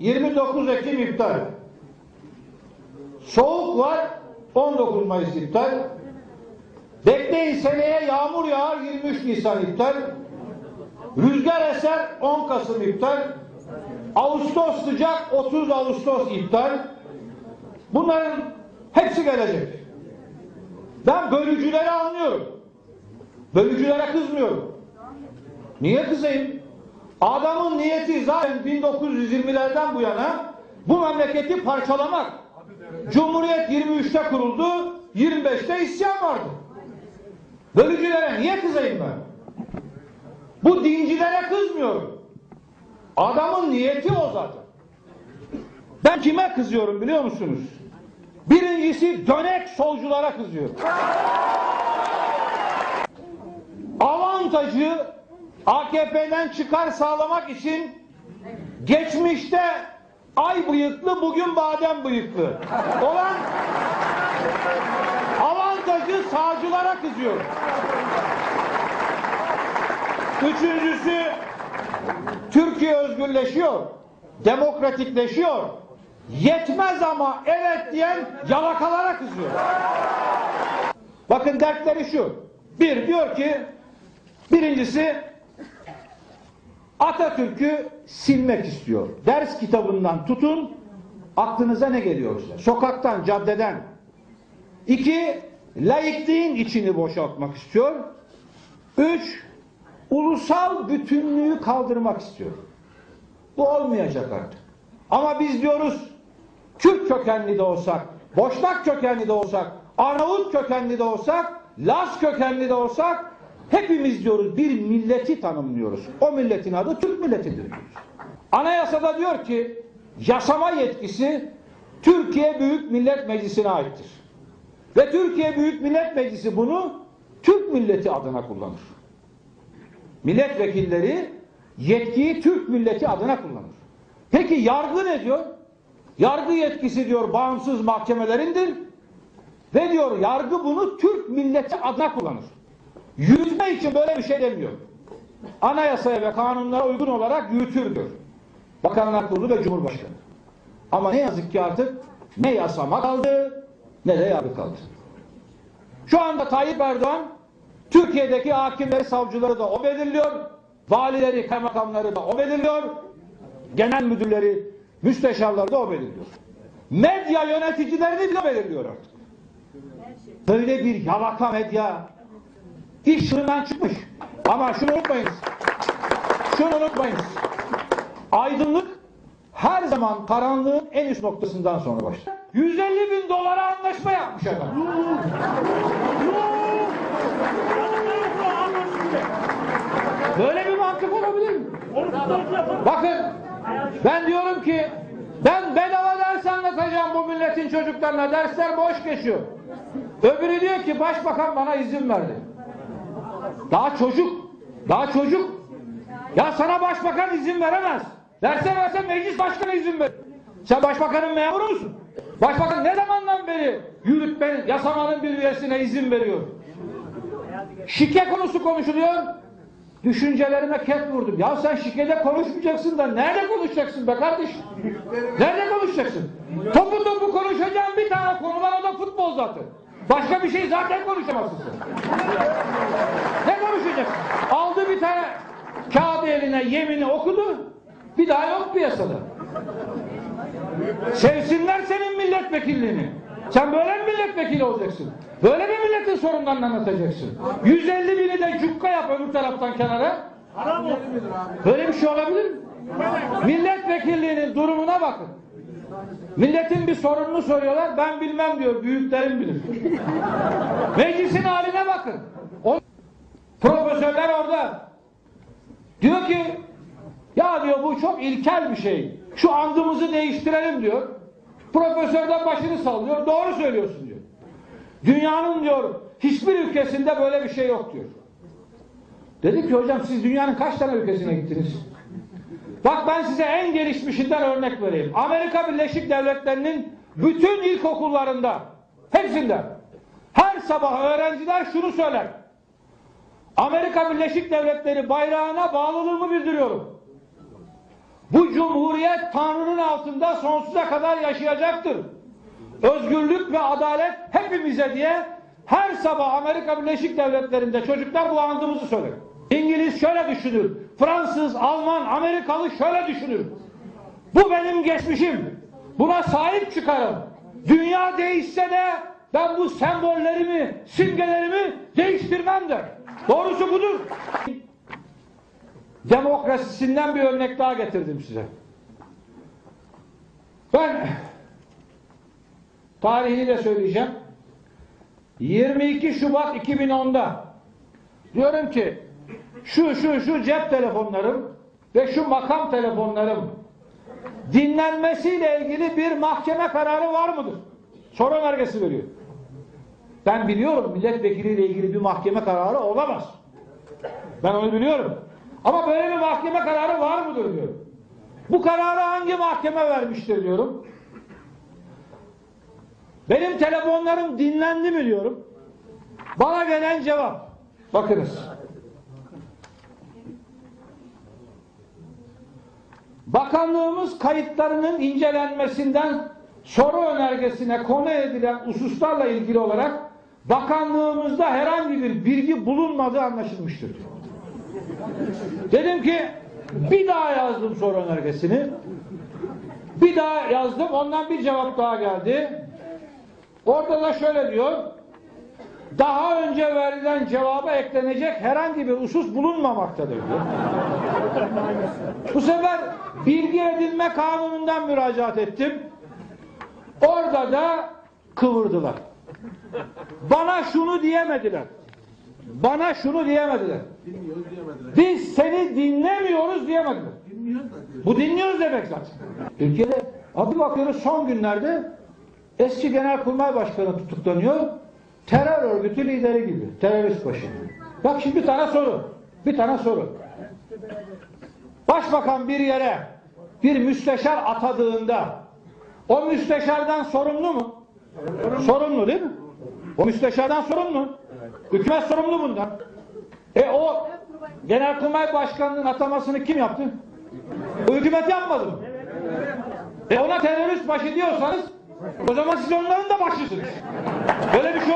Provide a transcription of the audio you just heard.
29 Ekim iptal. Soğuk var 19 Mayıs iptal. Bekleyin seneye yağmur yağar 23 Nisan iptal. Rüzgar eser 10 Kasım iptal. Ağustos sıcak 30 Ağustos iptal. Bunların hepsi gelecek. Ben bölücüleri anlıyorum. Bölücülere kızmıyorum. Niye kızayım? Adamın niyeti zaten 1920'lerden bu yana bu memleketi parçalamak. Cumhuriyet 23'te kuruldu, 25'te isyan vardı. Bölücülere niye kızayım ben? Bu dincilere kızmıyorum. Adamın niyeti o zaten. Ben kime kızıyorum biliyor musunuz? Birincisi dönek solculara kızıyorum. Avantajı AKP'den çıkar sağlamak için geçmişte ay bıyıklı bugün badem bıyıklı olan avantajı sağcılara kızıyor. Üçüncüsü Türkiye özgürleşiyor, demokratikleşiyor. Yetmez ama evet diyen yalakalara kızıyor. Bakın dertleri şu. Bir diyor ki birincisi Atatürk'ü silmek istiyor. Ders kitabından tutun aklınıza ne geliyorsa. Sokaktan, caddeden. İki, laikliğin içini boşaltmak istiyor. Üç, ulusal bütünlüğü kaldırmak istiyor. Bu olmayacak artık. Ama biz diyoruz Kürt kökenli de olsak, Boşnak kökenli de olsak, Arnavut kökenli de olsak, Laz kökenli de olsak hepimiz diyoruz bir milleti tanımlıyoruz. O milletin adı Türk milletidir diyoruz. Anayasada diyor ki yasama yetkisi Türkiye Büyük Millet Meclisi'ne aittir. Ve Türkiye Büyük Millet Meclisi bunu Türk milleti adına kullanır. Milletvekilleri yetkiyi Türk milleti adına kullanır. Peki yargı ne diyor? Yargı yetkisi diyor bağımsız mahkemelerindir. Ve diyor yargı bunu Türk milleti adına kullanır. Yürütme için böyle bir şey demiyor. Anayasaya ve kanunlara uygun olarak yürütür diyor. Bakanlar Kurulu ve Cumhurbaşkanı. Ama ne yazık ki artık ne yasama kaldı ne de yargı kaldı. Şu anda Tayyip Erdoğan Türkiye'deki hakimleri, savcıları da o belirliyor. Valileri, kaymakamları da o belirliyor. Genel müdürleri, müsteşarları da o belirliyor. Medya yöneticilerini bile belirliyor artık. Böyle bir yalaka medya iş çığırından çıkmış. Ama şunu unutmayınız. Şunu unutmayınız. Aydınlık her zaman karanlığın en üst noktasından sonra başlar. 150 bin dolara anlaşma yapmış adam. Böyle bir mantık olabilir mi? Bakın ben diyorum ki ben bedava ders anlatacağım bu milletin çocuklarına. Dersler boş geçiyor. Öbürü diyor ki başbakan bana izin verdi. Daha çocuk. Daha çocuk. Ya sana başbakan izin veremez. Derse verse meclis başkanı izin ver. Sen başbakanın memuru musun? Başbakan ne zamandan beri yürütmenin, yasamanın bir üyesine izin veriyor? Şike konusu konuşuluyor. Düşüncelerime ket vurdum. Ya sen şikede konuşmayacaksın da nerede konuşacaksın be kardeş? Nerede konuşacaksın? Topu topu konuşacağın bir tane konu var o da futbol zaten. Başka bir şey zaten konuşamazsın. Ne konuşacaksın? Aldı bir tane kağıdı eline yemini okudu. Bir daha yok piyasada. Sevsinler senin milletvekilliğini. Sen böyle mi milletvekili olacaksın? Böyle mi milletin sorunlarını anlatacaksın? 150 bini de cukka yap öbür taraftan kenara. Böyle bir şey olabilir mi? Milletvekilliğinin durumuna bakın. Milletin bir sorununu soruyorlar, ben bilmem diyor, büyüklerim bilir. Meclisin haline bakın. O profesörler orada. Diyor ki, ya diyor bu çok ilkel bir şey. Şu andımızı değiştirelim diyor. Profesör de başını sallıyor, doğru söylüyorsun diyor. Dünyanın diyor, hiçbir ülkesinde böyle bir şey yok diyor. Dedi ki hocam siz dünyanın kaç tane ülkesine gittiniz? Bak ben size en gelişmişinden örnek vereyim. Amerika Birleşik Devletleri'nin bütün ilkokullarında, hepsinde her sabah öğrenciler şunu söyler. Amerika Birleşik Devletleri bayrağına bağlılığımı bildiriyorum. Bu cumhuriyet Tanrı'nın altında sonsuza kadar yaşayacaktır. Özgürlük ve adalet hepimize diye her sabah Amerika Birleşik Devletleri'nde çocuklar bu andımızı söyler. İngiliz şöyle düşünür, Fransız, Alman, Amerikalı şöyle düşünür. Bu benim geçmişim. Buna sahip çıkarım. Dünya değişse de ben bu sembollerimi, simgelerimi değiştirmem der. Doğrusu budur. Demokrasisinden bir örnek daha getirdim size. Ben tarihini de söyleyeceğim. 22 Şubat 2010'da diyorum ki şu şu şu cep telefonlarım ve şu makam telefonlarım dinlenmesiyle ilgili bir mahkeme kararı var mıdır? Soru önergesi veriyor. Ben biliyorum milletvekiliyle ilgili bir mahkeme kararı olamaz. Ben onu biliyorum. Ama böyle bir mahkeme kararı var mıdır diyorum. Bu kararı hangi mahkeme vermiştir diyorum. Benim telefonlarım dinlendi mi diyorum. Bana gelen cevap. Bakınız. Bakanlığımız kayıtlarının incelenmesinden soru önergesine konu edilen hususlarla ilgili olarak bakanlığımızda herhangi bir bilgi bulunmadığı anlaşılmıştır. Dedim ki bir daha yazdım soru önergesini. Bir daha yazdım. Ondan bir cevap daha geldi. Orada da şöyle diyor. Daha önce verilen cevaba eklenecek herhangi bir husus bulunmamaktadır diyor. Bu sefer bilgi edinme kanunundan müracaat ettim. Orada da kıvırdılar. Bana şunu diyemediler. Bana şunu diyemediler. Biz seni dinlemiyoruz diyemediler. Bu dinliyoruz demek zaten. Türkiye'de abi bakıyoruz son günlerde eski genelkurmay başkanı tutuklanıyor. Terör örgütü lideri gibi. Terörist başı. Bak şimdi bir tane soru. Bir tane soru. Başbakan bir yere bir müsteşar atadığında o müsteşardan sorumlu mu? Sorumlu değil mi? O müsteşardan sorumlu. Hükümet sorumlu bundan. E o Genelkurmay Başkanı'nın atamasını kim yaptı? Bu hükümet yapmadı mı? E ona terörist başı diyorsanız o zaman siz onların da başısınız. Böyle bir şey